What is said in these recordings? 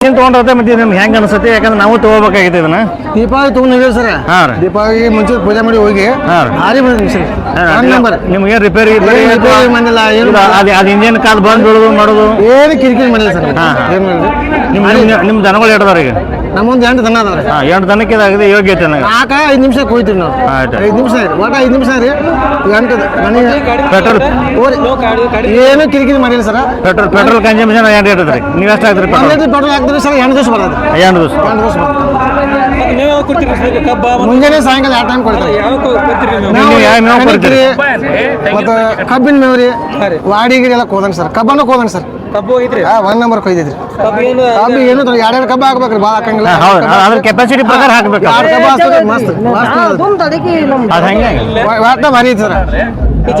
ಏನ್ ತೊಗೊಂಡ್ರತೆ ಮತ್ತೆ ನಿಮ್ಗೆ ಹೆಂಗ್ ಅನ್ಸತ್ತೆ? ಯಾಕಂದ್ರೆ ನಾವು ತಗೋಬೇಕಾಗಿತ್ತು ಇದನ್ನ. ದೀಪಾವಳಿ ತಗೊಂಡಿದ್ದೀವಿ ಸರ್? ಹಾ ರೀ. ದೀಪಾವಳಿ ಮುಂಚೆ ಪೂಜೆ ಮಾಡಿ ಹೋಗಿ ಹಾ ರೀ. ಭಾರಿ ಬಂದಿದೆ ಸರ್. ನಂಬರ್ ನಿಮ್ಗೆ ರಿಪೇರಿ ಏನ್ ರಿಪೇರಿ ಬಂದಿಲ್ಲ, ಏನು ಅದು ಅದು ಇಂಜಿನ್ ಕಾಲ್ ಬಂದ್ ಬಿಡುದು ಮಾಡೋದು. ಏನು ಕಿರಿಕಿರಿ ಮಾಡಿಲ್ಲ ಸರ್. ಹಾ, ನಿಮ್ ನಿಮ್- ದನಗಳು ಇಡ್ದಾರ ಈಗ? ನಮ್ಮೊಂದು ಎಂಟು ದನ ಅದಾವ್ರಿ. ಹಾ ಎಂಟು ದನಕ್ಕೆ ಇದಾಗಿದೆ ಯೋಗ್ಯತೆ ನನಗೆ ನಾಲ್ಕ ಐದು ನಿಮಿಷ ಕೊಯ್ತೀವಿ ನಾವು. ಆಯ್ತು. ಐದು ನಿಮಿಷ ರೀ ಒಟ್ಟು ಐದು ನಿಮಿಷ ರೀ ಎಂಟು ನನಗೆ ಪೆಟ್ರೋಲ್ ಓರಿ ಏನು ಕಿರಿಕಿರಿ ಮಾಡಿಲ್ಲ ಸರ್. ಪೆಟ್ರೋಲ್ ಪೆಟ್ರೋಲ್ ಕನ್ಸಂಪ್ಷನ್ ಎಂಟು ಇರ್ತದ್ರಿ ನೀವು ಎಷ್ಟು ಆಗ್ತೀರಿ ಪೆಟ್ರೋಲ್? ಹಾಕಿದ್ರೆ ಪೆಟ್ರೋಲ್ ಹಾಕ್ತೀವಿ ಸರ್ ಎಂಟು ದಿವಸ ಬರೋದು. ಎಂಟು ದಿವಸ. ಎಂಟು ದಿವಸ ಮುಂಜಾನೆ ಸಾಯಂಕಾಲ ಆ ಟೈಮ್ ಕೊಡ್ತಾರೆ? ಕಬ್ಬಿನ ಮೇವ್ರಿ ರೀ ವಾಡಿಗಿರಿ ಎಲ್ಲ ಕೋದಂಗೆ ಸರ್. ಕಬ್ಬನ್ನು ಕೋದಂಗೆ ಸರ್. ಕಬ್ಬು ಐತ್ರಿ ಹಾ ಒಂದ್ ನಂಬರ್ ಕೊಯ್ದಿದ್ರಿ. ಕಬ್ಬು ಏನು ಎರಡೆರಡು ಕಬ್ಬ ಹಾಕ್ಬೇಕ್ರಿ ಭಾಳ ಹಾಕಂಗಿಲ್ಲ. ಹೌದು. ಅದ್ರ ಕೆಪಾಸಿಟಿ ಪ್ರಕಾರ ಹಾಕ್ಬೇಕು. ಎರಡು ಕಬ್ಬ ಮಸ್ತ್ ಮಸ್ತ್. ಅದ. ಅದು ಹೆಂಗೆ. ಒಟ್ಟ ಭಾರಿ ಐತಿ ಸರ್.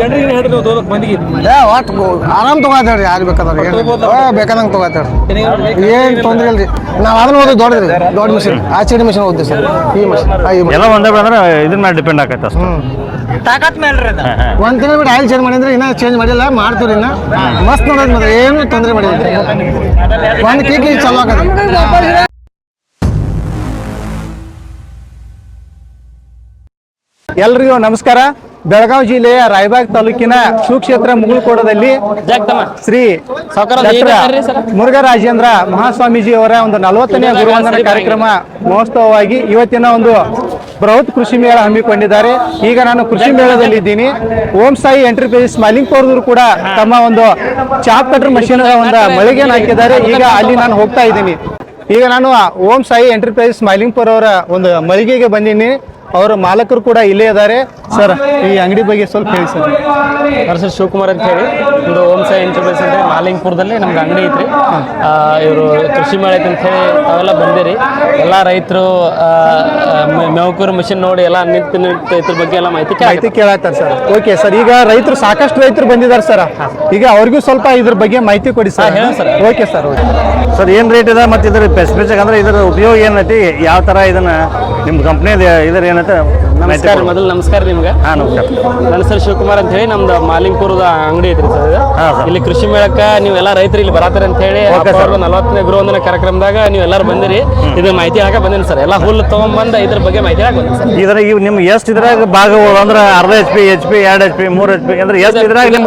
ಜನರಿಗೆ ನೀವು ಮಂದಿಗೆ ಏ ಒಟ್ಟು ಆರಾಮ್ ತಗೋತಾಳ್ರಿ ಯಾರು ಬೇಕಾದ್ರೆ ಏನು ಬೇಕಾದಂಗೆ ತಗೋತಾಳ್ರಿ ಏನ್ ತೊಂದ್ರೆ ಇಲ್ರಿ. ನಾವು ಅದನ್ನ ಓದೋದು ದೊಡ್ಡದ್ರಿ ದೊಡ್ಡ ಮಿಷಿನ್ ಆ ಚಡಿ ಮಿಷಿನ್ ಓದ್ತೀವಿ ಸರ್. ಈ ಮಿಷಿನ್ ಎಲ್ಲ ಒಂದೇ ಅಂದ್ರೆ ಇದ್ರ ಮೇಲೆ ಡಿಪೆಂಡ್ ಆಗತ್ತೆ ಅಷ್ಟೇ. ತಾಕತ್. ಒಂದ್ ತಿಂಗಳು ಬಿಟ್ಟು ಆಯಿಲ್ ಚೇಂಜ್ ಮಾಡಿದ್ರೆ ಇನ್ನ ಚೇಂಜ್ ಮಾಡಿಲ್ಲ ಮಾಡ್ತೀವಿ ಇನ್ನ. ಮಸ್ತ್ ನೋಡೋದು ಮತ್ತೆ ಏನು ತೊಂದರೆ ಮಾಡಿಲ್ಲ. ಒಂದು ಕೀಕಿ ಚಲೋ ಆಗತ್ತೆ. ಎಲ್ರಿಗೂ ನಮಸ್ಕಾರ. ಬೆಳಗಾವಿ ಜಿಲ್ಲೆಯ ರಾಯಬಾಗ್ ತಾಲೂಕಿನ ಸುಕ್ಷೇತ್ರ ಮುಗುಳ್ಕೋಟದಲ್ಲಿ ಶ್ರೀ ಮುರುಘರಾಜೇಂದ್ರ ಮಹಾಸ್ವಾಮೀಜಿ ಅವರ ಒಂದು ನಲವತ್ತನೇ ಗುರುವಂದನ ಕಾರ್ಯಕ್ರಮ ಮಹೋತ್ಸವವಾಗಿ ಇವತ್ತಿನ ಒಂದು ಬೃಹತ್ ಕೃಷಿ ಮೇಳ ಹಮ್ಮಿಕೊಂಡಿದ್ದಾರೆ. ಈಗ ನಾನು ಕೃಷಿ ಮೇಳದಲ್ಲಿ ಇದ್ದೀನಿ ಓಂ ಸಾಯಿ ಎಂಟರ್ಪ್ರೈಸಸ್ ಮಾಲಿಂಗ್ಪುರದವರು ಕೂಡ ತಮ್ಮ ಒಂದು ಚಾಪ್ ಕಟರ್ ಮಷೀನ್ ಒಂದು ಮಳಿಗೆಯನ್ನು ಹಾಕಿದ್ದಾರೆ. ಈಗ ಅಲ್ಲಿ ನಾನು ಹೋಗ್ತಾ ಇದ್ದೀನಿ. ಈಗ ನಾನು ಓಂ ಸಾಯಿ ಎಂಟರ್ಪ್ರೈಸಸ್ ಮೈಲಿಂಗ್ಪುರ್ ಅವರ ಒಂದು ಮಳಿಗೆಗೆ ಬಂದಿನಿ ಅವರ ಮಾಲಕರು ಕೂಡ ಇಲ್ಲೇ ಇದ್ದಾರೆ. ಸರ್ ಈ ಅಂಗಡಿ ಬಗ್ಗೆ ಸ್ವಲ್ಪ ಹೇಳಿ ಸರ್. ನನ್ನ ಸರ್ ಶಿವಕುಮಾರ್ ಅಂತ ಹೇಳಿ. ಒಂದು ಓಮ್ ಸಾಯಿ ಎಂಟರ್ಪ್ರೈಸ್ ಅಂತ ಮಾಲಿಂಗ್ಪುರದಲ್ಲಿ ನಮ್ಗೆ ಅಂಗಡಿ ಐತ್ರಿ. ಇವರು ಕೃಷಿ ಮೇಳ ಐತೆ ಅಂತ ಹೇಳಿ ಅವೆಲ್ಲ ಬಂದಿರಿ. ಎಲ್ಲ ರೈತರು ಮೆವಕೂರು ಮಿಷಿನ್ ನೋಡಿ ಎಲ್ಲ ನಿಂತು ನಿಂತು ಇದ್ರ ಬಗ್ಗೆ ಎಲ್ಲ ಮಾಹಿತಿ ಮಾಹಿತಿ ಕೇಳತ್ತಾರೆ ಸರ್. ಓಕೆ ಸರ್ ಈಗ ರೈತರು ಸಾಕಷ್ಟು ರೈತರು ಬಂದಿದ್ದಾರೆ ಸರ್. ಈಗ ಅವ್ರಿಗೂ ಸ್ವಲ್ಪ ಇದ್ರ ಬಗ್ಗೆ ಮಾಹಿತಿ ಕೊಡಿ ಸರ್. ಹೇಳಿ sir. Okay sir okay sir ಏನ್ ರೇಟ್ ಇದೆ ಮತ್ತೆ ಇದ್ರ ಸ್ಪೆಸಿಫಿಕ್ ಅಂದ್ರೆ ಇದರ ಉಪಯೋಗ ಏನೈತಿ? ಯಾವ ತರ ಇದನ್ನ ನಿಮ್ಮ ಕಂಪ್ನಿದು ಇದ್ರ ಏನೈತೆ? ನಮಸ್ಕಾರ ಮೊದಲು ನಮಸ್ಕಾರ ನಿಮ್ಗೆ. ಹಾಂ ನಮಸ್ಕಾರ. ನನ್ನ ಹೆಸರು ಶಿವಕುಮಾರ್ ಅಂತ ಹೇಳಿ ನಮ್ದು ಮಾಲಿಂಗ್ಪುರದ ಅಂಗಡಿ ಐತ್ರಿ ಸರ್. ಇಲ್ಲಿ ಕೃಷಿ ಮೇಳಕ್ಕ ನೀವೆಲ್ಲ ರೈತರು ಇಲ್ಲಿ ಬರತ್ತಾರೆ ಅಂತ ಹೇಳಿ. ನಲವತ್ತನೇ ಗೃಹವಂದನ ಕಾರ್ಯಕ್ರಮದಾಗ ನೀವೆಲ್ಲರೂ ಬಂದಿರಿ. ಇದು ಮಾಹಿತಿ ಹಾಕ ಬಂದಿನಿ ಸರ್. ಎಲ್ಲ ಹುಲ್ಲು ತಗೊಂಡ್ಬಂದು ಇದ್ರ ಬಗ್ಗೆ ಮಾಹಿತಿ ಹಾಕಿ ಬಂದಿನಿ ಸರ್. ಇದ್ರ ನಿಮ್ಗೆ ಎಷ್ಟು ಇದ್ರಾಗ ಭಾಗಗಳು ಅಂದ್ರೆ ಅರ್ಧ ಎಚ್ ಪಿ ಎಚ್ ಪಿ ಎರಡು ಎಚ್ ಪಿ ಮೂರು ಎಚ್ ಪಿ ಅಂದ್ರೆ ಎಷ್ಟು ಇದ್ರಾಗ ನಿಮ್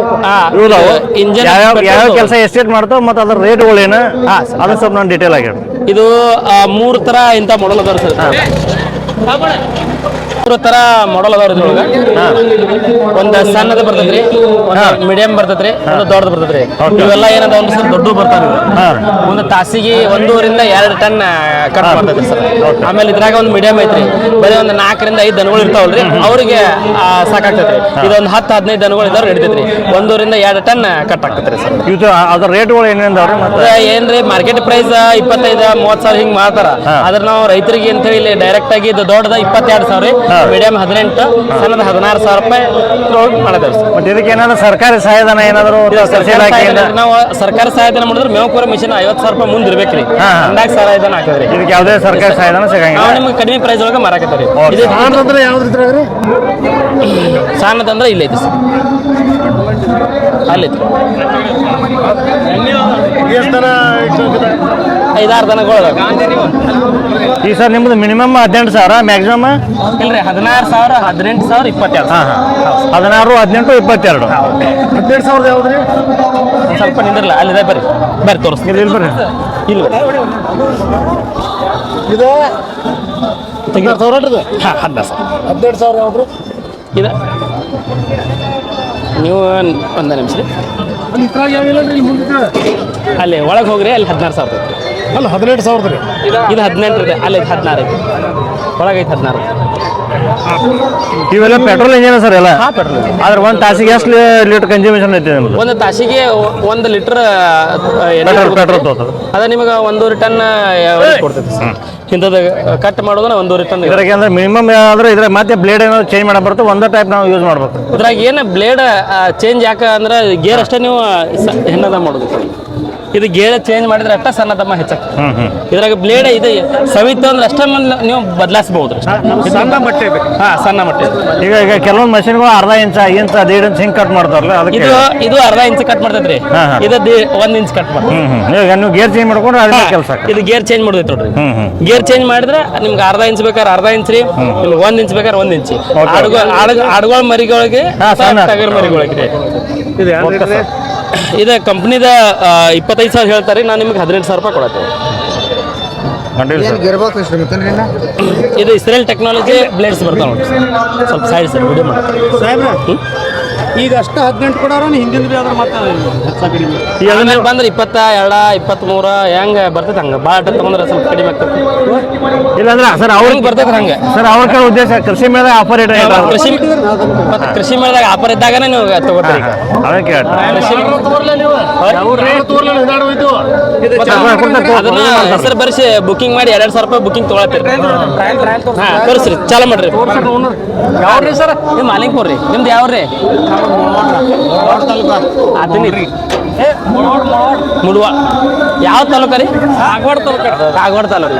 ಇಂಜಿನ್ ಯಾವ ಕೆಲಸ ಎಷ್ಟೇಟ್ ಮಾಡ್ತಾವ ಮತ್ತೆ ಅದ್ರ ರೇಟ್ಗಳು ಏನು? ಅದನ್ನ ಸ್ವಲ್ಪ ನಾನು ಡೀಟೇಲ್ ಆಗಿ ಇದು ಮೂರು ತರ ಇಂಥ ಮಾಡಲ್ ಅದಾರ ಸರ್. ಮೂರು ತರ ಮಾಡಲ್ ಅದಾವ ಇದ್ರೊಳಗ. ಒಂದು ಸಣ್ಣದ ಬರ್ತೈತ್ರಿ ಒಂದು ಮೀಡಿಯಂ ಬರ್ತೈತ್ರಿ ಒಂದು ದೊಡ್ಡದು ಬರ್ತೈತ್ರಿ ಇವೆಲ್ಲ ಏನದ ಒಂದು ಸರ್ ದೊಡ್ಡ ಬರ್ತಾರ ಒಂದು ತಾಸಿಗೆ ಒಂದೂವರಿಂದ ಎರಡು ಟನ್ ಕಟ್ ಮಾಡ್ತದ್ರಿ ಸರ್. ಆಮೇಲೆ ಇದ್ರಾಗ ಒಂದು ಮೀಡಿಯಂ ಐತ್ರಿ. ಬರೀ ಒಂದು ನಾಲ್ಕರಿಂದ ಐದು ದನಗಳು ಇರ್ತಾವಲ್ರಿ ಅವ್ರಿಗೆ ಆ, ಸಾಕಾಗ್ತೈತ್ರಿ. ಇದೊಂದು ಹತ್ತು ಹದಿನೈದು ದನಗಳು ಇದಾವ್ರು ಹಿಡಿತೈತ್ರಿ ಒಂದೂರಿಂದ ಎರಡು ಟನ್ ಕಟ್ ಆಗ್ತೈತ್ರಿ ಸರ್. ಇದು ಅದರ ರೇಟ್ಗಳು ಏನೇನವ್ರಿ ಮತ್ತೆ? ಏನ್ರಿ ಮಾರ್ಕೆಟ್ ಪ್ರೈಸ್ ಇಪ್ಪತ್ತೈದು ಮೂವತ್ ಸಾವಿರ ಹಿಂಗ್ ಮಾಡ್ತಾರ. ಆದ್ರೆ ನಾವು ರೈತರಿಗೆ ಅಂತ ಹೇಳಿ ಡೈರೆಕ್ಟ್ ಆಗಿ ಇದು ದೊಡ್ಡದ ಇಪ್ಪತ್ತೆರಡು ಸಾವಿರ. ಮೀಡಿಯಂ ಹದಿನೆಂಟು ಸಣ್ಣದ ಹದಿನಾರು ಸಾವಿರ ರೂಪಾಯಿ ಮಾಡಿದೇವೆ ಸರ್. ಮತ್ತೆ ಇದಕ್ಕೆ ಏನಾದ್ರು ಸರ್ಕಾರಿ ಸಹಾಯಧನ ಏನಾದ್ರು ನಾವು ಸರ್ಕಾರಿ ಸಹಾಯಧನ ಮಾಡಿದ್ರೆ ಮೇವಕೂರ ಮಿಷನ್ ಐವತ್ತು ಸಾವಿರ ರೂಪಾಯಿ ಮುಂದೆ ಇರ್ಬೇಕ್ರಿ. ಅಂದಾಗ ಸಹಾಯಧನ ಹಾಕಿದ್ರಿ. ಇದಕ್ಕೆ ಯಾವುದೇ ಸರ್ಕಾರಿ ಸಹಾಯಧನ ನಾವು ಸಿಗಂಗಿಲ್ಲ ನಿಮ್ಗೆ ಕಡಿಮೆ ಪ್ರೈಸ್ ಒಳಗೆ ಮಾರಾಕತ್ತೀವಿ Okay. ಇದು ಅಂದ್ರೆ ಯಾವ್ದು ಇದ್ರಾಗ ರೀ? ಸಣ್ಣದಂದ್ರೆ ಇಲ್ಲೈತಿ ಸರ್. ಅಲ್ಲೈತಿ ಐದಾರು ದನಗಳು ಅದಾವ. ಈ ಸರ್ ನಿಮ್ದು ಮಿನಿಮಮ್ ಹದಿನೆಂಟು ಸಾವಿರ ಮ್ಯಾಕ್ಸಿಮಮ್ ಇಲ್ರಿ ಹದಿನಾರು ಸಾವಿರ ಹದಿನೆಂಟು ಸಾವಿರ ಇಪ್ಪತ್ತೆರಡು ಹಾಂ ಹಾಂ. ಹದಿನಾರು ಹದಿನೆಂಟು ಇಪ್ಪತ್ತೆರಡು. ಹದಿನೆಂಟು ಸಾವಿರದ ಯಾವ್ದು ರೀ ಸ್ವಲ್ಪ ನಿಂದಿರಲ್ಲ ಅಲ್ಲಿದೆ ಬರ್ರಿ. ಬರ್ರಿ ತೋರಿಸ್ತೀನಿ. ಇಲ್ಲಿ ಬರ್ರಿ. ಇಲ್ಲ ಇದು ಹದಿನಾರು ಸಾವಿರ ಹಾಂ ಹದಿನಾರು ಸಾವಿರ. ಹದಿನೆಂಟು ಸಾವಿರ ಯಾವ್ದು ಇದು. ನೀವು ಒಂದೇ ನಿಮಿಷ ರೀ. ರೀ ಅಲ್ಲಿ ಒಳಗೆ ಹೋಗ್ರಿ ಅಲ್ಲಿ ಹದಿನಾರು ಸಾವಿರ. ಅಲ್ಲ ಹದಿನೆಂಟು ಸಾವಿರದ ರೀ. ಇದು ಹದಿನೆಂಟು ರೀ ಅಲ್ಲಿ ಹದಿನಾರು ಐತಿ. ಒಳಗೈತೆ ಹದಿನಾರು. ಇವೆಲ್ಲ ಪೆಟ್ರೋಲ್ ಇಂಜಿನ ಸರ್ ಎಲ್ಲ? ಹಾ ಪೆಟ್ರೋಲ್ ಆದ್ರೆ ಒಂದು ತಾಸಿಗೆ ಎಷ್ಟು ಲೀಟರ್ ಕನ್ಸ್ಯೂಮೇಷನ್ ಐತಿ ನಿಮ್ದು? ಒಂದು ತಾಸಿಗೆ ಒಂದು ಲೀಟರ್ ಪೆಟ್ರೋಲ್ ಪೆಟ್ರೋಲ್ ತೋತದ ಅದ ನಿಮಗೆ ಒಂದೂವರೆ ಟನ್ ಕೊಡ್ತೈತಿ ಸರ್. ಇಂಥದ್ದು ಕಟ್ ಮಾಡೋದನ್ನ ಒಂದೂವರೆ ಟನ್ ಇದ್ರಾಗ ಅಂದ್ರೆ ಮಿನಿಮಮ್ ಆದ್ರೆ ಇದ್ರ ಮತ್ತೆ ಬ್ಲೇಡ್ ಏನಾದ್ರು ಚೇಂಜ್ ಮಾಡಕ್ ಬರುತ್ತೆ ಒಂದೇ ಟೈಪ್ ನಾವು ಯೂಸ್ ಮಾಡ್ಬೇಕು. ಇದ್ರಾಗ ಏನು ಬ್ಲೇಡ್ ಚೇಂಜ್ ಯಾಕೆ ಅಂದ್ರೆ ಗೇರ್ ಅಷ್ಟೇ ನೀವು ಸ- ಹೆಣ್ಣದ ಮಾಡೋದು ಇದು ಗೇರ್ ಚೇಂಜ್ ಮಾಡಿದ್ರೆ ಅಷ್ಟ ಸಣ್ಣ ದಮ್ಮ ಹೆಚ್ಚ ಇದ್ರಾಗ ಬ್ಲೇಡ್ ಇದು ಸವಿತು ಅಂದ್ರೆ ಅಷ್ಟೇ ನೀವು ಬದಲಾಯಿಸಬಹುದು ಸಣ್ಣ ಮಟ್ಟೆ ಹಾ ಸಣ್ಣ ಮಟ್ಟೆ ಈಗ ಈಗ ಕೆಲವೊಂದು ಮಷಿನ್ಗಳು ಅರ್ಧ ಇಂಚ ಇಂಚ ದೇಡ್ ಇಂಚ್ ಹಿಂಗ್ ಕಟ್ ಮಾಡ್ತಾರಲ್ಲ ಅದಕ್ಕೆ ಇದು ಇದು ಅರ್ಧ ಇಂಚ್ ಕಟ್ ಮಾಡ್ತೈತ್ರಿ. ಇದು ದಿ- ಒಂದ್ ಇಂಚ್ ಕಟ್ ಈಗ ನೀವು ಗೇರ್ ಚೇಂಜ್ ಮಾಡ್ಕೊಂಡ್ರೆ ಅದೇ ಕೆಲಸ ಇದು ಗೇರ್ ಚೇಂಜ್ ಮಾಡೋದೈತೆ ನೋಡ್ರಿ. ಗೇರ್ ಚೇಂಜ್ ಮಾಡಿದ್ರೆ ನಿಮ್ಗೆ ಅರ್ಧ ಇಂಚ್ ಬೇಕಾದ್ರೆ ಅರ್ಧ ಇಂಚ್ ರೀ ನಿಮ್ಗೆ ಒಂದ್ ಇಂಚ್ ಬೇಕಾದ್ರೆ ಒಂದ್ ಇಂಚ್. ಆಡುಗಳ ಆಡುಗಳ ಮರಿಗಳಿಗೆ ಹಾ, ಸಣ್ಣ. ಮರಿಗಳಿಗೆ ಇದು ಯಾವ ರೇಟ್ ಇದೆ? ಕಂಪ್ನಿದ ಇಪ್ಪತ್ತೈದು ಸಾವಿರ ಹೇಳ್ತಾರೆ. ನಾನು ನಿಮ್ಗೆ ಹದಿನೆಂಟು ಸಾವಿರ ರೂಪಾಯಿ ಕೊಡತ್ತೆ? ಇದು ಇಸ್ರೇಲ್ ಟೆಕ್ನಾಲಜಿ ಬ್ಲೇಡ್ಸ್ ಬರ್ತಾವೆ ನೋಡಿ ಸ್ವಲ್ಪ ಸೈಡ್ ಸರ್ ವಿಡಿಯೋ ಮಾಡಿ. ಸಾಹೇಬ್ರ ಈಗ ಅಷ್ಟ ಹದಿನೆಂಟು ಕೊಡೋರ ಹಿಂದಿನ ಬಿ ಆದ್ರೆ ಮತ್ತೆ ಹೆಚ್ಚ ಕಡಿಮೆ. ಈಗ ಅದನ್ನ ಬಂದ್ರೆ ಇಪ್ಪತ್ತ ಎರಡ ಇಪ್ಪತ್ಮೂರ ಹೆಂಗ ಬರ್ತೈತೆ ಹಂಗ? ಭಾಳ ತಗೊಂಡ್ರೆ ಸ್ವಲ್ಪ ಕಡಿಮೆ ಆಗ್ತೈತಿ. ಇಲ್ಲಾಂದ್ರೆ ಸರ್ ಅವ್ರಿಗೆ ಹೆಂಗ್ ಬರ್ತೈತೆ ಹಂಗೆ? ಸರ್ ಅವ್ರ ಕಡೆ ಉದ್ದೇಶ ಕೃಷಿ ಮೇಳ ಆಫರ್ ಇಟ್ಟ ಕೃಷಿ ಮತ್ತೆ ಕೃಷಿ ಮೇಳದಾಗ ಆಫರ್ ಇದ್ದಾಗನೇ ನೀವು ತಗೋತೀರಿ ಅದಕ್ಕೆ ಕೃಷಿ ಅದನ್ನ ಹೆಸರು ಬರ್ಸಿ ಬುಕಿಂಗ್ ಮಾಡಿ ಎರಡು ಸಾವಿರ ರೂಪಾಯಿ ಬುಕಿಂಗ್ ತೊಗೊಳತ್ತೀರಿ ಹಾ ತೋರಿಸ್ರಿ ಚಾಲು ಮಾಡ್ರಿ. ಯಾವ್ರಿ ಸರ್? ನಿಮ್ಮ ಮಾಲಿಂಗ್ಪುರ್ ರೀ. ನಿಮ್ದು ಯಾವ್ರಿ ಅದನ್ನಿ. ಮುಡುವ ಯಾವ ತಾಲೂಕ ರೀ? ಕಾಗವಾಡ ತಾಲೂಕ. ಕಾಗವಾಡ ತಾಲೂಕು.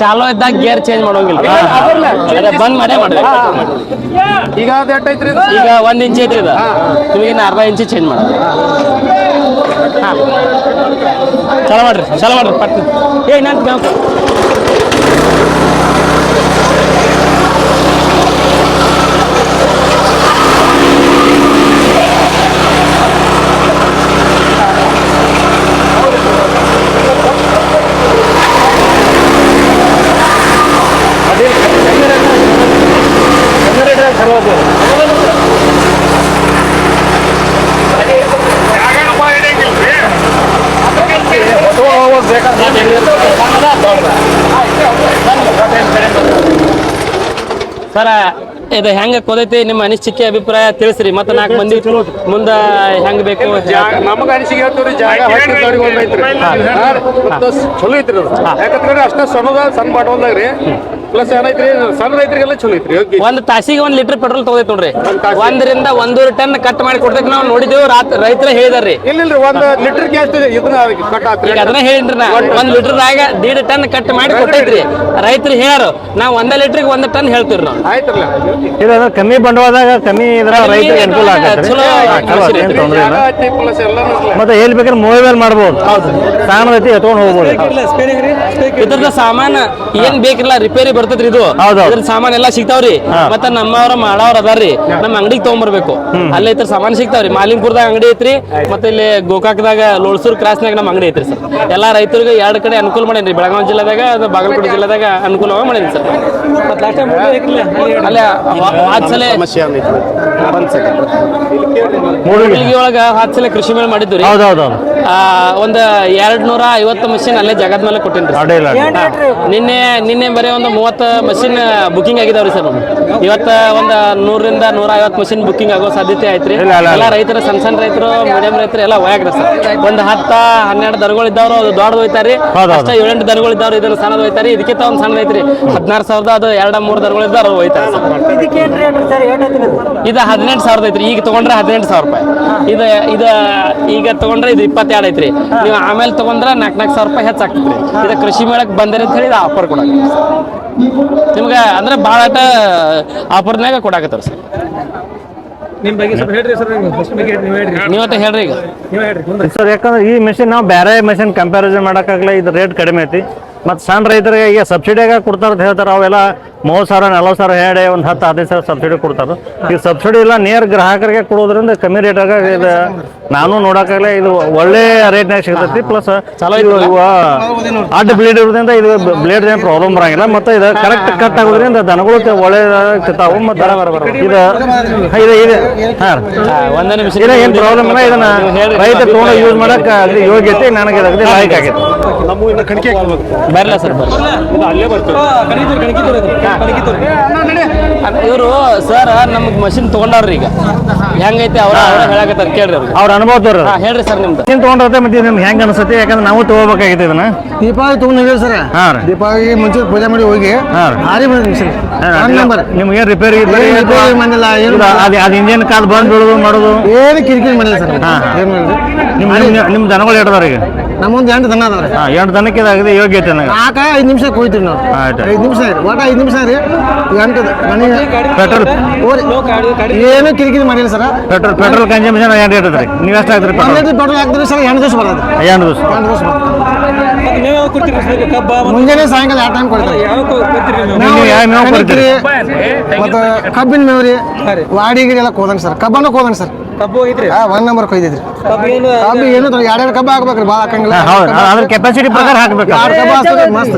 ಚಾಲೋ ಇದ್ದಾಗ ಗೇರ್ ಚೇಂಜ್ ಮಾಡೋಂಗಿಲ್ಲ. ಅದೇ ಬಂದ್ ಮಾಡೇ ಮಾಡ್ರಿ ಈಗ ಅದು ಎಷ್ಟ್ ಐತ್ರಿ ಇದು? ಈಗ ಒಂದ್ ಇಂಚ್ ಐತ್ರಿ ಇದು. ನಿಮಗೆ ಅರ್ಧ ಇಂಚ್ ಚೇಂಜ್ ಮಾಡೋದು. ಚಲೋ ಮಾಡ್ರಿ ಚಲೋ ಮಾಡ್ರಿ ಪಟ್ ಏ ನಾನು ಸರ ಇದು ಹೆಂಗ ಕೊದೈತಿ ನಿಮ್ಮ ಅನಿಸಿಕೆ ಅಭಿಪ್ರಾಯ ತಿಳಿಸ್ರಿ ಮತ್ತೆ ನಾಲ್ಕು ಮಂದಿ ಮುಂದ ಹೆಂಗ್ ಬೇಕು ನಮಗ ಅನಿಸಿಕೆ ಹೇಳ್ತೀವ್ರಿ ಜಾಗ ಹಚ್ಚಿದ್ದವ್ರಿಗೆ ಒಂದ್ ಐತ್ರಿ. ಹಾ ರೀ. ಮತ್ತ ಚಲೋ ಐತ್ರಿ ಅದು. ಯಾಕಂದ್ರೆ ಅಷ್ಟ ಸಣ್ಣದ ಸಣ್ಣ ಬಾಟಲ್ದಾಗ ರೀ ಪ್ಲಸ್ ಏನೈತ್ರಿ ಸಣ್ಣ ರೈತರಿಗೆಲ್ಲ ಚಲೋ ಐತ್ರಿ ಯೋಗ್ಯ ಒಂದ್ ತಾಸಿಗೆ ಒಂದ್ ಲೀಟರ್ ಪೆಟ್ರೋಲ್ ತಗೋದೈತಿ ನೋಡ್ರಿ. ಒಂದರಿಂದ ಒಂದೂವರೆ ಟನ್ ಕಟ್ ಮಾಡಿ ಕೊಡ್ತೈತಿ ನಾವು ನೋಡಿದೇವು ರಾತ್ ರೈತರ ಹೇಳಿದಾರ್ರಿ. ಇಲ್ಲ ಇಲ್ರಿ ಒಂದ್ ಲೀಟರ್ ಗ್ಯಾಸ್ ಇದನ್ನ ಕಟ್ ಆತ್ರಿ ಈಗ ಅದನ್ನ ಹೇಳಿನ್ರಿ ನಾ. ಒಂದ್ ಲೀಟರ್ದಾಗ ದೀಡ್ ಟನ್ ಕಟ್ ಮಾಡಿ ಕೊಟ್ಟೈತ್ರಿ. ರೈತರು ಹೇಳಾರು ನಾವ್ ಒಂದೇ ಲೀಟರ್ಗೆ ಒಂದ್ ಟನ್ ಹೇಳ್ತೀವಿ ನಾವು. ಆಯ್ತ್ರಲ್ಲ ಅಂದ್ರೆ ಕಮ್ಮಿ ಬಂಡವಾಳದಾಗ ಕಮ್ಮಿ ಇದ್ರ ರೈತರಿಗೆ ಅನುಕೂಲ ಆಗತ್ತೆ ಚಲೋ ಏನು ತೊಂದ್ರೆ ಇಲ್ಲ. ಜಾಗ ಐತಿ ಪ್ಲಸ್ ಎಲ್ಲಾನು ಇಲ್ಲ. ಮತ್ತೆ ಎಲ್ಲಿ ಬೇಕಾದ್ರೆ ಮೊಬೈಲ್ ಮಾಡ್ಬೋದು. ಸಣ್ಣ ಐತಿ ಎತ್ಕೊಂಡು ಹೋಗ್ಬೋದು. ಇದ್ರದ ಸಾಮಾನ ಏನ್ ಬೇಕಿಲ್ಲ ರಿಪೇರಿ ಬರ್ತೈತ್ರಿ ಇದು. ಇದ್ರ ಸಾಮಾನ್ ಎಲ್ಲಾ ಸಿಗ್ತಾವ್ರಿ. ಮತ್ತ ನಮ್ಮವ್ರ ಮಾಡವ್ರ ಅದಾರ್ರಿ. ನಮ್ಮ ಅಂಗಡಿಗೆ ತಗೊಂಡ್ಬರ್ಬೇಕು ಅಲ್ಲೇ ಇತರ ಸಾಮಾನ್ ಸಿಗ್ತಾವ್ರಿ. ಮಾಲಿಂಗ್ಪುರದಾಗ ಅಂಗಡಿ ಐತ್ರಿ. ಮತ್ತೆ ಇಲ್ಲಿ ಗೋಕಾಕ್ದಾಗ ಲೋಳ್ಸೂರ್ ಕ್ರಾಸ್ನಾಗ ನಮ್ಮ ಅಂಗಡಿ ಐತ್ರಿ ಸರ್. ಎಲ್ಲಾ ರೈತರಿಗೆ ಎರಡ್ ಕಡೆ ಅನುಕೂಲ ಮಾಡೇನ್ರಿ. ಬೆಳಗಾವಿ ಜಿಲ್ಲೆದಾಗ ಅದು ಬಾಗಲಕೋಟೆ ಜಿಲ್ಲೆದಾಗ ಅನುಕೂಲವಾಗಿ ಮಾಡೇನಿ ಸರ್. ಅಲ್ಲೇ ಸೆಕೆಂಡ್ ಮೂಡಲ್ಗಿ ಒಳಗ ವಾತ್ಸಲೆ ಕೃಷಿ ಮೇಲೆ ಮಾಡಿದ್ವಿ ಒಂದ್ ಎರಡ್ ನೂರ ಐವತ್ತು ಮಷಿನ್ ಅಲ್ಲೇ ಜಗದ್ ಮೇಲೆ ಹಾ. ನಿನ್ನೆ ನಿನ್ನೆ ಬರೀ ಒಂದು ಮೂವತ್ತು ಮಷಿನ್ ಬುಕಿಂಗ್ ಆಗಿದಾವ್ರಿ ಸರ್. ಇವತ್ತ ಒಂದು ನೂರರಿಂದ ನೂರ ಐವತ್ತು ಮಷಿನ್ ಬುಕಿಂಗ್ ಆಗೋ ಸಾಧ್ಯತೆ ಐತ್ರಿ. ಎಲ್ಲ ರೈತರು ಸಣ್ಣ ಸಣ್ಣ ರೈತರು ಮೀಡಿಯಂ ರೈತರು ಎಲ್ಲ ಹೋಗ್ರಿ ಸರ್. ಒಂದು ಹತ್ತ ಹನ್ನೆರಡು ದನಗಳು ಇದ್ದವ್ರು ಅದು ದೊಡ್ಡ ಹೋಯ್ತಾರಿ. ಅಷ್ಟ ಏಳೆಂಟು ದನಗಳು ಇದ್ದವ್ರು ಇದನ್ನ ಸಣ್ಣದ ಹೋಯ್ತಾರಿ. ಇದಕ್ಕಿಂತ ಒಂದು ಸಣ್ಣ ಐತ್ರಿ ಹದಿನಾರು ಸಾವಿರದ ಅದು ಎರಡ ಮೂರು ದನಗಳು ಇದ್ದವ್ರು ಹೋಯ್ತಾರೆ ಸರ್. ಇದು? ಹದಿನೆಂಟು ಸಾವಿರದ ಐತ್ರಿ. ಈಗ ತಗೊಂಡ್ರೆ ಹದಿನೆಂಟು ಸಾವಿರ ರೂಪಾಯಿ. ಇದು ಇದು ಈಗ ತಗೊಂಡ್ರೆ ಇದು ಇಪ್ಪತ್ತೆರಡು ಐತ್ರಿ ನೀವು ಆಮೇಲೆ ತಗೊಂಡ್ರೆ ನಾಲ್ಕು ನಾಲ್ಕು ಸಾವಿರ ರೂಪಾಯಿ ಹೆಚ್ಚಾಗ್ತದೆ ಇದು ಕೃಷಿ ಮೇಳಕ್ಕೆ ಬಂದಿರಿ ಅಂತ ಹೇಳಿ ಆಫರ್ ಕೊಡಕ್ಕೆ. ನಿಮ್ಗೆ ಅಂದ್ರೆ ಭಾಳ ಆಫರ್ನಾಗ ಕೊಡಾಕತ್ತಾರ ಸರ್. ನಿಮ್ ಬಗ್ಗೆ ಸ್ವಲ್ಪ ಹೇಳ್ರಿ ಸರ್ ಫಸ್ಟ್ ಬಗ್ಗೆ ನೀವು ಹೇಳ್ರಿ. ನೀವತ್ತ ಹೇಳ್ರಿ ಈಗ. ನೀವು ಹೇಳ್ರಿ ಸರ್ ಯಾಕಂದ್ರೆ ಈ ಮೆಷಿನ್ ನಾವು ಬೇರೆ ಮೆಷಿನ್ ಕಂಪ್ಯಾರಿಸನ್ ಮಾಡೋಕ್ಕಾಗಲ್ಲ ಇದು ರೇಟ್ ಕಡಿಮೆ ಐತಿ. ಮತ್ತು ಸಣ್ಣ ರೈತರಿಗೆ ಈಗ ಸಬ್ಸಿಡಿಯಾಗ ಕೊಡ್ತಾರಂತ ಅಂತ ಹೇಳ್ತಾರೆ ಅವೆಲ್ಲ ಮೂವತ್ತು ಸಾವಿರ ನಲ್ವತ್ತು ಸಾವಿರ ಹೇಳಿ ಒಂದು ಹತ್ತು ಹದಿನೈದು ಸಾವಿರ ಸಬ್ಸಿಡಿ ಕೊಡ್ತಾರೆ. ಈ ಸಬ್ಸಿಡಿ ಇಲ್ಲ ನೇರ ಗ್ರಾಹಕರಿಗೆ ಕೊಡೋದ್ರಿಂದ ಕಮ್ಮಿ ರೇಟಾಗ ಇದು ನಾನು ನೋಡೋಕ್ಕಾಗಲ್ಲ ಇದು ಒಳ್ಳೆ ರೇಟ್ನಾಗ ಸಿಗ್ತೈತಿ. ಪ್ಲಸ್ ಚಲೋ ಇದು ಇವ ಅಡ್ಡ ಬ್ಲೇಡ್ ಇರೋದ್ರಿಂದ ಇದು ಬ್ಲೇಡ್ ಏನು ಪ್ರಾಬ್ಲಮ್ ಬರಂಗಿಲ್ಲ. ಮತ್ತು ಇದು ಕರೆಕ್ಟ್ ಕಟ್ ಆಗೋದ್ರಿಂದ ದನಗಳು ಒಳ್ಳೆ ತಿಂತಾವು ಮತ್ತು ಇದು ಇದು ಇದೆ. ಹಾಂ. ಆ, ಒಂದೇ ನಿಮಿಷ ಇಲ್ಲ ಏನು ಪ್ರಾಬ್ಲಮ್ ಇಲ್ಲ. ಇದನ್ನ ರೈತ ತೊಗೊಂಡು ಯೂಸ್ ಮಾಡಕ್ಕೆ ಅಲ್ಲಿ ಯೋಗ್ಯತೆ ನನಗೆ ಇದು ಅಗದಿ ಲಾಯಕ್ ಆಗೈತೆ. ನಮ್ಮ ಇನ್ನ ಕಣಿಕೆ ಬರಲ್ಲ ಸರ್ ಬರಲ್ಲ. ಇದು ಅಲ್ಲೇ ಇವರು ಸರ್ ನಮ್ಗೆ ಮಷಿನ್ ತಗೊಂಡವ್ರಿ ಈಗ. ಹೆಂಗೈತೆ ಅವ್ರ ಅವ್ರ ಹೇಳಕತ್ತಾರ ಕೇಳ್ರಿ ಅವ್ರಿಗೆ. ಅವ್ರ ಅನುಭವ ತೋರ ಹಾ ಹೇಳ್ರಿ ಸರ್ ನಿಮ್ದು. ಮಷಿನ್ ತಗೊಂಡ್ರೆ ಮತ್ತೆ ನಿಮ್ಗೆ ಹೆಂಗ್ ಅನಿಸುತ್ತೆ? ಯಾಕಂದ್ರೆ ನಾವು ತಗೋಬೇಕಾಗಿದೆ ಇದನ್ನ. ದೀಪಾವಳಿ ತೊಗೊಂಡಿದ್ದೀವಿ ಸರ್. ಹಾ ರೀ. ದೀಪಾವಳಿ ಮುಂಚೆ ಪೂಜೆ ಮಾಡಿ ಹೋಗಿ ಹಾ ರೀ. ಹಾರಿ ನಂಬರ್ ನಿಮ್ಗೆ ರಿಪೇರಿ ಏನ್ ರಿಪೇರಿ ಮಾಡಿಲ್ಲ, ಏನು ಅದು ಅದು ಇಂಜಿನ್ ಕಾಲ್ ಬಂದ್ ಬೀಳೋದು ಮಾಡೋದು. ಏನು ಕಿರಿಕಿರಿ ಮಾಡಿಲ್ಲ ಸರ್. ಹಾ. ಏನು ನಿಮ್ಮ ನಿಮ್ ನಿಮ್- ನಿಮ್ ದನಗಳು ಇಡ್ದಾರ ಈಗ? ನಮ್ಮೊಂದು ಎಂಟು ದನ ಅದಾವ್ರಿ. ಹಾ ಎಂಟು ದನಕ್ಕೆ ಇದಾಗಿದೆ ಯೋಗ್ಯತೆ ನನಗೆ ನಾಲ್ಕ ಐದು ನಿಮಿಷ ಕೊಯ್ತೀವಿ ನಾವು. ಆಯ್ತು. ಐದು ನಿಮಿಷ ರೀ ಒಟ್ಟು ಐದು ನಿಮಿಷ ರೀ. ಎಂಟು ಪೆಟ್ರೋಲ್. ಏನು ಕಿರಿಕಿರಿ ಮಾಡಿಲ್ಲ ಸರ್. ಪೆಟ್ರೋಲ್ ಪೆಟ್ರೋಲ್ ಕನ್ಸಂಪ್ಷನ್ ಎಂಟು ರೇಟ್ ಅದ್ರಿ ನೀವು ಎಷ್ಟು ಹಾಕ್ತೀರಿ ಪೆಟ್ರೋಲ್? ಹಾಕ್ತೀರಿ ಪೆಟ್ರೋಲ್ ಹಾಕ್ತೀವಿ ಸರ್ ಎಂಟು ದಿವಸ ಬರೋದು ಎರಡು ದಿವಸ. ಎಂಟು ದಿವಸ ಮುಂಜಾನೆ ಸಾಯಂಕಾಲ ಯಾವ ಟೈಮ್ ಕೊಡ್ತಾರೆ? ಕೊಡ್ತೀರಿ? ಮತ್ತು ಕಬ್ಬಿನ ಮೇವ್ರಿ ವಾಡಿಗಿರಿ ಎಲ್ಲ ಕೋದಂಗ ಸರ್. ಕಬ್ಬನ್ನು ಕೋದಂಗೆ ಸರ್. ಕಬ್ಬು ಐತ್ರಿ? ಹಾ ಒಂದ್ ನಂಬರ್ ಕೊಯ್ದಿದ್ರಿ ಏನು ಕಬ್ಬು ಏನು ತೊಂದ್ರೆ ಎರಡೆರಡು ಕಬ್ಬ ಹಾಕ್ಬೇಕ್ರಿ ಭಾಳ ಹಾಕಂಗಿಲ್ಲ. ಹೌದು. ಅದ್ರ ಕೆಪಾಸಿಟಿ ಪ್ರಕಾರ ಹಾಕ್ಬೇಕು. ಎರಡು ಕಬ್ಬ ಹಾಕ್ತಾರೆ ಮಸ್ತ್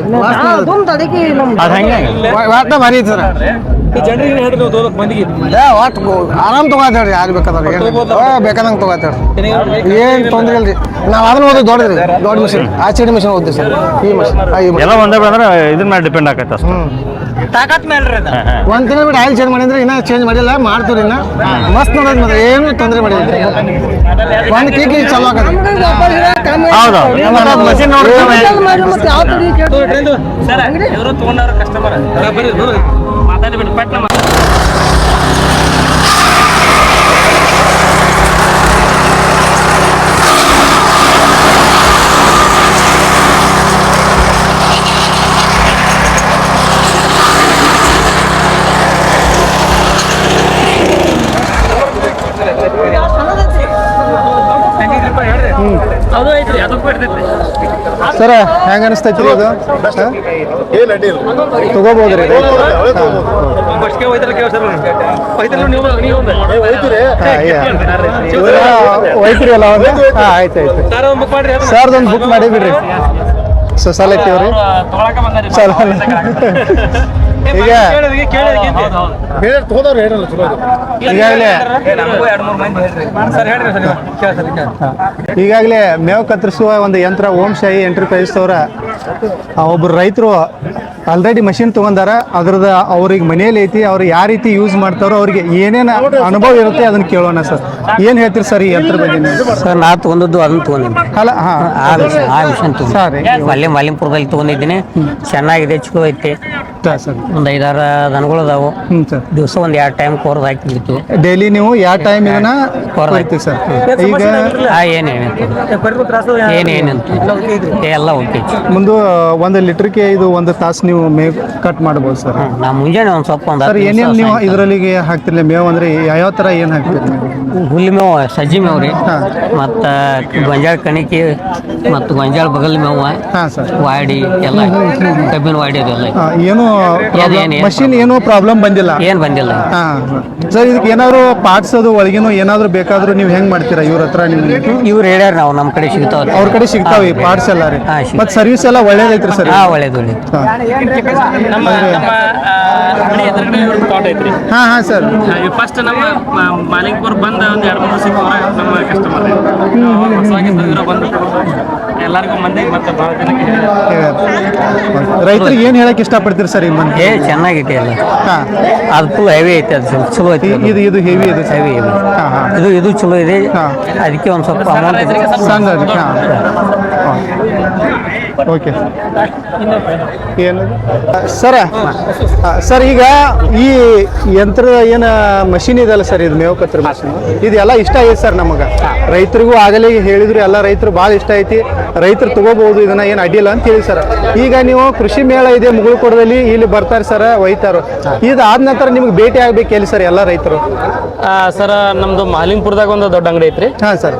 ಅದು ಹೆಂಗೆ ಭಾರಿ ಐತಿ ಸರ್. ಜನರಿಗೆ ಏನು ಹೇಳಿ ನೀವು ತಗೋಬೇಕು ಮಂದಿಗೆ ಏ ಒಟ್ಟು ಗೋ- ಆರಾಮ್ ತಗೋತೇವ್ರಿ ಯಾರು ಬೇಕಾದ್ರೆ ಬೇಕಾದಂಗೆ ತಗೋತೇವ್ರಿ ಏನು ತೊಂದ್ರೆ ಇಲ್ರಿ. ನಾವ್ ಅದನ್ನ ಓದಿ ದೊಡ್ಡದ್ರಿ ದೊಡ್ಡ ಮಿಷಿನ್ ಆ ಸೈಡ್ ಮಿಷಿನ್ ಓದ್ತೀವಿ ಸರ್. ಈ ಮಿಷಿನ್. ಎಲ್ಲ ಒಂದೇ ಬಂದ್ರೆ ಇದ್ರ ಮೇಲೆ ಡಿಪೆಂಡ್ ಆಗತ್ತೆ ಅಷ್ಟೇ. ತಾಕತ್ ಮೇಲ್ರಿ ಅದ ಒಂದ್ ತಿಂಗಳ ಬಿಟ್ಟು ಆಯಿಲ್ ಚೇಂಜ್ ಮಾಡಿದ್ರೆ ಇನ್ನ ಚೇಂಜ್ ಮಾಡಿಲ್ಲ ಮಾಡ್ತೀರಿ ಇನ್ನ. ಮಸ್ತ್ ನೋಡೋದು ಮತ್ತೆ ಏನು ತೊಂದರೆ ಮಾಡಿಲ್ಲ. ಒಂದ್ ಕೇಕ್ ಚಲೋ ಆಗತ್ತೆ. ಹೌದು ಮಷಿನ್ ನೋಡಿ ಸರ್ ಇವರು ತಗೊಂಡವ್ರ ಕಸ್ಟಮರ್ ಮಾತಾಡಿ ಬಿಟ್ಟು ಪಟ್ನ ಮಾತಾಡಿ. ಅದು ಐತ್ರಿ ಅದು ಬಿಡ್ತೈತಿ ಸರ್ ಹೆಂಗ ಅನಿಸ್ತೈತಿ ಇದು ನೀವು ಒಯ್ತೀರಿ ಅಲ್ಲ ಒಂದು ಹಾಂ ಆಯ್ತು ಆಯ್ತು ಸರ್ ಒಂದು ಬುಕ್ ಮಾಡಿ ಬಿಡ್ರಿ ಐತಿವ್ರಿ ತೊಗೊಳಕ ಬಂದಾರಿ ಸರ್ ಈಗ ಕೇಳಿದ್ರಿಗೆ ಕೇಳಿದ್ರಿಗೆ ಈಗಾಗಲೇ ನಮಗೂ ಎರಡು ಮೂರು ಮಂದಿ ಹೇಳ್ರಿ. ಸರ್ ಹೇಳ್ರಿ ಸರ್ ನೀವು ಸರ್ ಕೇಳಿ ಈಗಾಗಲೇ ಮೇವು ಕತ್ತರಿಸುವ ಒಂದು ಯಂತ್ರ ಓಂ ಶಾಹಿ ಎಂಟರ್ಪ್ರೈಸ್ ಅವರ ಒಬ್ಬರು ರೈತರು ಆಲ್ರೆಡಿ ಮಷಿನ್ ತೊಗೊಂಡಾರ ಅದ್ರದ್ದು ಅವ್ರಿಗೆ ಮನೇಲಿ ಐತಿ ಅವ್ರು ಯಾವ ರೀತಿ ಯೂಸ್ ಮಾಡ್ತಾರೋ ಅವ್ರಿಗೆ ಏನೇನು ಅನುಭವ ಇರುತ್ತೆ ಅದನ್ನ ಕೇಳೋಣ ಸರ್. ಏನು ಹೇಳ್ತೀರಿ ಸರ್ ಈ ಯಂತ್ರ ಬಗ್ಗೆ ಸರ್ ನಾ ತೊಗೊಂಡದ್ದು ಅದನ್ನ ತೊಗೊಂಡಿನಿ. ಅಲ್ಲ ಹಾಂ ಆ ಮಿಷನ್ ಸರಿ. ಅಲ್ಲಿ ಮಾಲಿಂಪುರದಲ್ಲಿ ತೊಗೊಂಡಿದ್ದೀನಿ. ಚೆನ್ನಾಗಿದೆ ಚಲೋ ಐತಿ. ಸರ್. ಒಂದು ಐದಾರು ದನಗಳು ಅದಾವು. ಹ್ಞೂ ಸರ್. ದಿವಸ ಒಂದು ಎರಡು ಟೈಮ್ ಕೋರ್ದು ಹಾಕಿರ್ತೀವಿ ಡೈಲಿ ನೀವು ಯಾವ ಟೈಮ್ ಇದನ್ನ ಕೊಡ್ತೀವಿ ಸರ್? ಈಗ ಏನೇನು ಏನೇನಂತ ಎಲ್ಲ ಓಕೆ ಮುಂದೆ ಒಂದು ಲೀಟ್ರಿಗೆ ಇದು ಒಂದು ತಾಸು ನೀವು ಮೇವು ಕಟ್ ಮಾಡ್ಬೋದು ಸರ್ ನಾ ಮುಂಜಾನೆ ಒಂದು ಸ್ವಲ್ಪ ಒಂದು ಸರ್ ಏನೇನು ನೀವು ಇದರಲ್ಲಿಗೆ ಹಾಕ್ತಿರ್ಲಿ? ಮೇವು ಅಂದ್ರೆ ಯಾವ ಥರ ಏನು ಹಾಕ್ತೀರಿ ನೀವು? ಹುಲ್ಲು ಮೇವು ಸಜ್ಜಿ ಮೇವು ರೀ. ಹಾ. ಮತ್ತು ಗೊಂಜಾಳ ಕಣಿಕೆ ಮತ್ತು ಗೊಂಜಾಳ ಬಗಲ್ ಮೇವು ಹಾಂ ಸರ್ ವಾಡಿ ಎಲ್ಲ ಕಬ್ಬಿನ ವಾಡಿ ಅದೆಲ್ಲ ಆ, ಏನು ಏನು, ಏನು? ಮಷಿನ್ ಏನು ಪ್ರಾಬ್ಲಮ್ ಬಂದಿಲ್ಲ. ಏನು ಬಂದಿಲ್ಲ. ಹಾಂ ಸರ್ ಇದಕ್ಕೆ ಏನಾದರೂ ಪಾರ್ಟ್ಸ್ ಅದು ಒಳಗಿನೂ ಏನಾದರೂ ಬೇಕಾದರೂ ನೀವು ಹೆಂಗೆ ಮಾಡ್ತೀರಾ ಇವ್ರ ಹತ್ರ ನಿಮ್ಗೆ? ಇವ್ರು ಹೇಳ್ಯಾರ ನಾವು ನಮ್ಮ ಕಡೆ ಸಿಗ್ತಾವ ಅವ್ರ ಕಡೆ ಸಿಗ್ತಾವೆ ಪಾರ್ಟ್ಸ್ ಎಲ್ಲ ರೀ. ಹಾಂ, ಸಿಗ್ತಾವೆ. ಮತ್ತೆ ಸರ್ವಿಸ್ ಎಲ್ಲ ಒಳ್ಳೇದೈತ್ರಿ ಸರ್ ಹಾ ಒಳ್ಳೇದು ಒಳ್ಳೇದು. ನಮ್ಮ ನಮ್ಮ ಅಂಗಡಿ ಎದುರುಗಡೆ ಇವ್ರ ತೋಟ ಐತ್ರಿ. ಹಾ ಹಾ ಸರ್. ಫಸ್ಟ್ ನಮ್ಮ ಮ- ಮಾಲಿಂಗ್ಪುರ್ ಬಂದ ಒಂದು ಎರಡು ಮೂರು ಸಿಕ್ಕ ನಮ್ಮ ಕಸ್ಟಮರ್ ಹೊಸವಾಗಿ ಬಂದು ಎಲ್ಲರಿಗೂ ಮಂದಿ ಮತ್ತೆ ಭಾಳ ಜನಕ್ಕೆ ರೈತರಿಗೆ ಏನು ಹೇಳಕ್ಕೆ ಇಷ್ಟಪಡ್ತೀರಿ ಸರ್ ಈ ಮಂದಿ ಏ ಚೆನ್ನಾಗೈತಿ ಎಲ್ಲ. ಹಾ. ಅದು ಫುಲ್ ಹೆವಿ ಐತೆ ಅದು ಸ್ವಲ್ಪ ಚಲೋ ಐತಿ ಇದು ಇದು ಹೆವಿ ಇದು ಹೆವಿ ಇದೆ. ಹಾ ಹಾ. ಇದು ಇದು ಚಲೋ ಇದೆ. ಹಾ. ಅದಕ್ಕೆ ಒಂದು ಸ್ವಲ್ಪ ಅಮೌಂಟ್ ಹಾ. ಓಕೆ ಏನದು? ಸರ್ ಸರ್ ಈಗ ಈ ಯಂತ್ರ ಏನು ಮಷಿನ್ ಇದೆಲ್ಲ ಸರ್ ಇದು ಮೇವು ಕತ್ರ ಮಷಿನ್ ಇದೆಲ್ಲ ಇಷ್ಟ ಐತಿ ಸರ್ ನಮಗೆ. ರೈತರಿಗೂ ಆಗಲೇ ಹೇಳಿದ್ರು ಎಲ್ಲ ರೈತರು ಭಾಳ ಇಷ್ಟ ಐತಿ. ರೈತರು ತಗೋಬಹುದು ಇದನ್ನ ಏನು ಅಡ್ಡಿಲ್ಲ ಅಂತ ಹೇಳಿ ಸರ್. ಈಗ ನೀವು ಕೃಷಿ ಮೇಳ ಇದೆ ಮುಗುಳುಕೋಟದಲ್ಲಿ ಇಲ್ಲಿ ಬರ್ತಾರೆ ಸರ್ ಒಯ್ತಾರ. ಇದಾದ ನಂತರ ನಿಮ್ಗೆ ಭೇಟಿ ಆಗ್ಬೇಕು ಎಲ್ಲಿ ಸರ್ ಎಲ್ಲ ರೈತರು? ಸರ್ ನಮ್ದು ಮಾಲಿಂಗ್ಪುರದಾಗ ಒಂದು ದೊಡ್ಡ ಅಂಗಡಿ ಐತ್ರಿ. ಹಾಂ ಸರ್.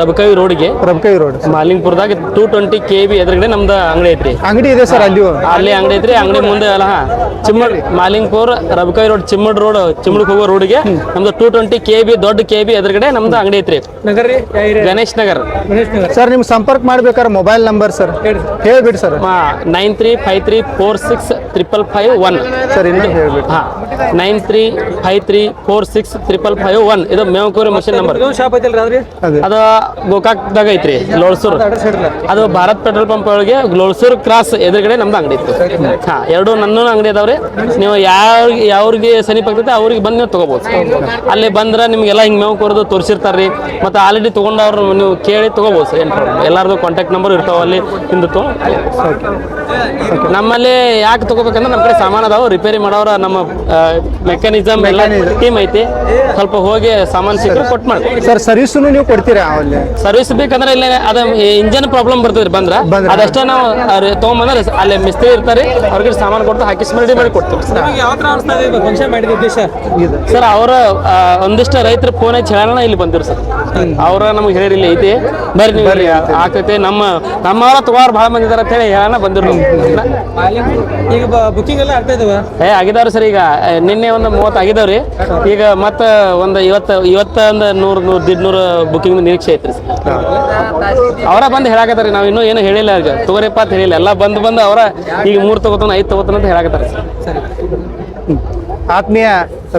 ರಬಕವಿ ರೋಡ್ಗೆ ರಬಕವಿ ರೋಡ್. ಮಾಲಿಂಗ್ಪುರದಾಗ ಟೂ ಟ್ವೆಂಟಿ ಕೆ ಬಿ ಎದುರುಗಡೆ ನಮ್ದು ಅಂಗಡಿ ಐತ್ರಿ. ಅಂಗಡಿ ಇದೆ ಸರ್ ಅಲ್ಲಿ ಅಲ್ಲಿ ಅಂಗಡಿ ಐತ್ರಿ ಅಂಗಡಿ ಮುಂದೆ ಅಲ್ಲ ಹಾ. ಚಿಮ್ಮಡ್ ಮಾಲಿಂಗ್ಪುರ್ ರಬಕವಿ ರೋಡ್ ಚಿಮ್ಮಡ್ ರೋಡ್ ಚಿಮ್ಮಡಿ ಹೋಗೋ ರೋಡ್ಗೆ ನಮ್ದು ಟೂ ಟ್ವೆಂಟಿ ಕೆ ಬಿ ದೊಡ್ಡ ಕೆ ಬಿ ಎದುರುಗಡೆ ನಮ್ದು ಅಂಗಡಿ ಐತ್ರಿ. ಗಣೇಶ್ ನಗರ್. ನಗರ. ಸರ್ ನಿಮ್ಗೆ ಸಂಪರ್ಕ ಮಾಡ್ಬೇಕಾದ್ರೆ ಮೊಬೈಲ್ ನಂಬರ್ ಸರ್. ಹೇಳ್ಬಿಡಿ sir. Nine three five three four six triple five one. Sir ಇನ್ನೊಂದು ಹೇಳ್ಬೇಕು. ಹಾ. Nine three five three four six triple five one. ಇದು ಮೇವಕೂರಿ ಮಷಿನ್ ನಂಬರ್. ಶಾಪ್ ಐತಲ್ರಿ ಅದ್ರಿ? ಅದೇ. ಗೋಕಾಕ್ದಾಗ ಐತ್ರಿ ಲೋಳ್ಸೂರ್. ಅದು ಭಾರತ್ ಪೆಟ್ರೋಲ್ ಪಂಪ್ ಒಳಗೆ ಲೋಳ್ಸೂರ್ ಕ್ರಾಸ್ ಎದುರುಗಡೆ ನಮ್ದು ಅಂಗಡಿ ಇತ್ತು. ಹಾ ಎರಡು ನನ್ನ ಅಂಗಡಿ ಅದಾವ್ರಿ. ನೀವು ಯಾವ ಯಾವ್ರಿಗೆ ಸಮೀಪ ಆಗ್ತೈತೆ ಅವ್ರಿಗೆ ಬಂದು ನೀವು ತಗೋಬೋದು. ಅಲ್ಲಿ ಬಂದ್ರೆ ನಿಮ್ಗೆಲ್ಲ ಹಿಂಗೆ ಮೇವು ಕೊರದು ತೋರಿಸಿರ್ತಾರೆ ಮತ್ತು ಆಲ್ರೆಡಿ ತೊಗೊಂಡವ್ರು ನೀವು ಕೇಳಿ ತೊಗೋಬೋದು ಸರ್ ಏನು ಪ್ರಾಬ್ಲಮ್ ಎಲ್ಲರದು ಕಾಂಟ್ಯಾಕ್ಟ್ ನಂಬರ್ ಇರ್ತಾವ ಅಲ್ಲಿ ನಮ್ಮಲ್ಲಿ ಯಾಕೆ ತಗೋಬೇಕಂದ್ರೆ ನಮ್ಮ ಕಡೆ ಸಾಮಾನು ಅದಾವ ರಿಪೇರಿ ಮಾಡೋರ ನಮ್ಮ ಮೆಕ್ಯಾನಿಸಮ್ ಎಲ್ಲ ಟೀಮ್ ಐತಿ. ಸ್ವಲ್ಪ ಹೋಗಿ ಸಾಮಾನು ಸಿಕ್ಕರೆ ಕೊಟ್ಟು ಮಾಡಿ ಸರ್ ಸರ್ವಿಸ್ ನೀವು ಕೊಡ್ತೀರಾ ಅಲ್ಲಿ? ಸರ್ವಿಸ್ ಬೇಕಂದ್ರೆ ಇಲ್ಲಿ ಅದ ಇಂಜನ್ ಪ್ರಾಬ್ಲಮ್ ಬರ್ತದ್ರಿ ಬಂದ್ರ. ಅದಷ್ಟೇ ನಾವು ಅವ್ರ್ ತಗೊಂಬಂದ್ರೆ ಅಲ್ಲಿ ಮಿಸ್ತ್ರಿ ಇರ್ತಾರೆ ಅವ್ರಿಗೆ ಸಾಮಾನು ಕೊಟ್ಟು ಹಾಕಿಸಿ ರೆಡಿ ಮಾಡಿ ಕೊಡ್ತೀವಿ. ಸರ್ ಅವರ ಒಂದಿಷ್ಟು ರೈತರ ಫೋನ್ ಹಚ್ಚಿ ಹೇಳೋಣ ಇಲ್ಲಿ ಬಂದಿರು ಸರ್ ಅವ್ರ ನಮ್ಗೆ ಹೇಳಿರಿಲ್ಲ ಐತಿ. ಬರ್ರಿ ನೀವು ಆಕೈತಿ ಆಗ್ತೈತೆ. ನಮ್ಮ ನಮ್ಮವರ ತಗೋರ್ ಭಾಳ ಮಂದಿ ಇದಾರೆ ಅಂತ ಹೇಳಿ ಹೇಳೋಣ ಬಂದಿರು ಈಗ ಬುಕಿಂಗ್ ಎಲ್ಲ ಆಗ್ತಾ ಇದಾವ? ಏ ಆಗಿದಾವ್ರಿ ಸರ್ ಈಗ. ನಿನ್ನೆ ಒಂದು ಮೂವತ್ತು ಆಗಿದಾವ್ರಿ. ಈಗ ಮತ್ತೆ ಒಂದು ಇವತ್ತು ಇವತ್ತ ಒಂದು ನೂರು ನೂರು ದಿಡ್ನೂರು ಬುಕಿಂಗ್ ನಿರೀಕ್ಷೆ ಐತ್ರಿ ಸರ್. ಅವರ ಬಂದು ಹೇಳಾಕತ್ತಾರೆ ನಾವು ಇನ್ನೂ ಏನು ಹೇಳಿಲ್ಲ ಈಗ. ತಗೋರಿಪ್ಪ ಅಂತ ಹೇಳಿಲ್ಲ. ಎಲ್ಲ ಬಂದು ಬಂದು ಅವರ ಈಗ ಮೂರು ತಗೋತಾನ ಐದು ತಗೋತಾನ ಅಂತ ಹೇಳಾಕತ್ತಾರ ಸರ್. ಆತ್ಮೀಯ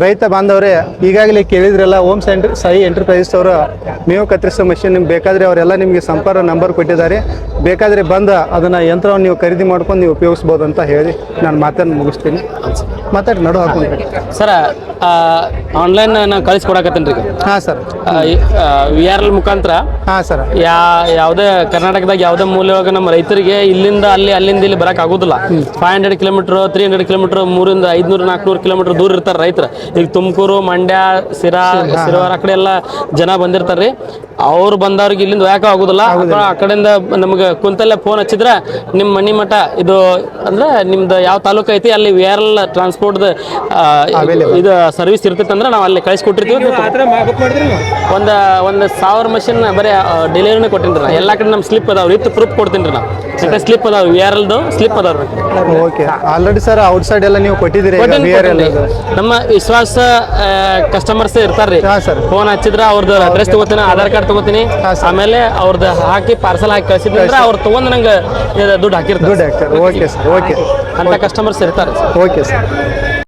ರೈತ ಬಾಂಧವರೇ, ಈಗಾಗಲೇ ಕೇಳಿದ್ರಲ್ಲ ಓಮ್ ಸೆಂಟರ್ ಸಾಯಿ ಎಂಟರ್ಪ್ರೈಸಸ್ ಅವರು ಮೇವು ಕತ್ತರಿಸೋ ಮಷಿನ್ ನಿಮ್ಗೆ ಬೇಕಾದರೆ ಅವರೆಲ್ಲ ನಿಮಗೆ ಸಂಪರ್ಕ ನಂಬರ್ ಕೊಟ್ಟಿದ್ದಾರೆ. ಬೇಕಾದರೆ ಬಂದು ಅದನ್ನು ಯಂತ್ರವನ್ನು ನೀವು ಖರೀದಿ ಮಾಡ್ಕೊಂಡು ನೀವು ಉಪಯೋಗಿಸ್ಬೋದು ಅಂತ ಹೇಳಿ ನಾನು ಮಾತನ್ನು ಮುಗಿಸ್ತೀನಿ. ಮಾತಾಡಿ, ನಡು ಹಾಕೊಂಡು. ಸರ ಆನ್ಲೈನ್ ನಾನು ಕಳಿಸ್ಕೊಡಕತ್ತೇನೆ ರೀ ಹಾಂ ಸರ್. ವಿ ಆರ್ ಎಲ್ ಮುಖಾಂತರ ಹಾಂ ಸರ್. ಯಾ ಯಾವುದೇ ಕರ್ನಾಟಕದಾಗ ಯಾವುದೇ ಮೂಲೆಯೊಳಗೆ ನಮ್ಮ ರೈತರಿಗೆ ಇಲ್ಲಿಂದ ಅಲ್ಲಿ ಅಲ್ಲಿಂದ ಇಲ್ಲಿ ಬರಕ್ಕೆ ಆಗೋದಿಲ್ಲ. Five hundred kilometre three hundred kilometre ಮೂರಿಂದ ಐದ್ನೂರು ನಾಲ್ಕುನೂರು ಕಿಲೋಮೀಟರ್ ದೂರ ಇರ್ತಾರೆ ರೈತರು. ಈಗ ತುಮಕೂರು ಮಂಡ್ಯ ಸಿರಾ ಸಿರವಾರ ಆ ಕಡೆ ಎಲ್ಲ ಜನ ಬಂದಿರ್ತಾರೆ ಅವ್ರು ಬಂದವ್ರಿಗೆ ಇಲ್ಲಿಂದ ಯಾಕೆ ಆಗೋದಿಲ್ಲ. ಆ ಕಡೆಯಿಂದ ನಮಗೆ ಕುಂತಲ್ಲೇ ಫೋನ್ ಹಚ್ಚಿದ್ರೆ ನಿಮ್ಮ ಮನಿ ಮಠ ಇದು ಅಂದ್ರೆ ನಿಮ್ದು ಯಾವ ತಾಲೂಕು ಐತಿ ಅಲ್ಲಿ ವಿ ಆರ್ ಎಲ್ ಟ್ರಾನ್ಸ್ಪೋರ್ಟ್ದು ಇದು ಸರ್ವಿಸ್ ಇರ್ತೈತೆ ಅಂದ್ರೆ ನಾವು ಅಲ್ಲಿ ಕಳಿಸ್ಕೊಟ್ಟಿರ್ತೀವಿ ಒಂದು ನೀವು ಒಂದ್ ಒಂದ್ ಸಾವಿರ ಮಷಿನ್ ಬರೀ ಡೆಲಿವರಿನೇ ಕೊಟ್ಟಿನಿ ರೀ ಎಲ್ಲ ಕಡೆ ನಮ್ಮ ಸ್ಲಿಪ್ ಅದಾವ. ಇತ್ತು ಪ್ರೂಫ್ ಕೊಡ್ತೀನಿ ನಾವು. ಯಾಕಂದ್ರೆ ಸ್ಲಿಪ್ ಅದಾವ. ವಿ ಆರ್ ಎಲ್ದು ಸ್ಲಿಪ್ ಅದಾವ okay already sir outside ಎಲ್ಲ ನೀವು ಕೊಟ್ಟಿದ್ದೀರಿ ಈಗ ಕೊಟ್ಟಿನಿ, ಕೊಟ್ಟಿನಿ. ನಮ್ಮ ವಿಶ್ವಾಸ ಕಸ್ಟಮರ್ಸ್ ಇರ್ತಾರ್ರಿ. ಹಾ, sir. ಫೋನ್ ಹಚ್ಚಿದ್ರ ಅವ್ರದ್ದು ಅಡ್ರೆಸ್ ತಗೋತೀನಿ ಆಧಾರ್ ಕಾರ್ಡ್ ತಗೋತೀನಿ. ಆಮೇಲೆ ಅವ್ರದ್ದು ಹಾಕಿ ಪಾರ್ಸಲ್ ಹಾಕಿ ಕಳ್ಸಿದ್ರೆ ಅಂದ್ರೆ ಅವ್ರು ತಗೊಂಡ್ ನಂಗೆ ದುಡ್ಡು ಹಾಕಿರ್ತಾರೆ. Good actor okay sir okay ಅಂತ ಕಸ್ಟಮರ್ಸ್ ಇರ್ತಾರೆ ಓಕೆ ಸರ್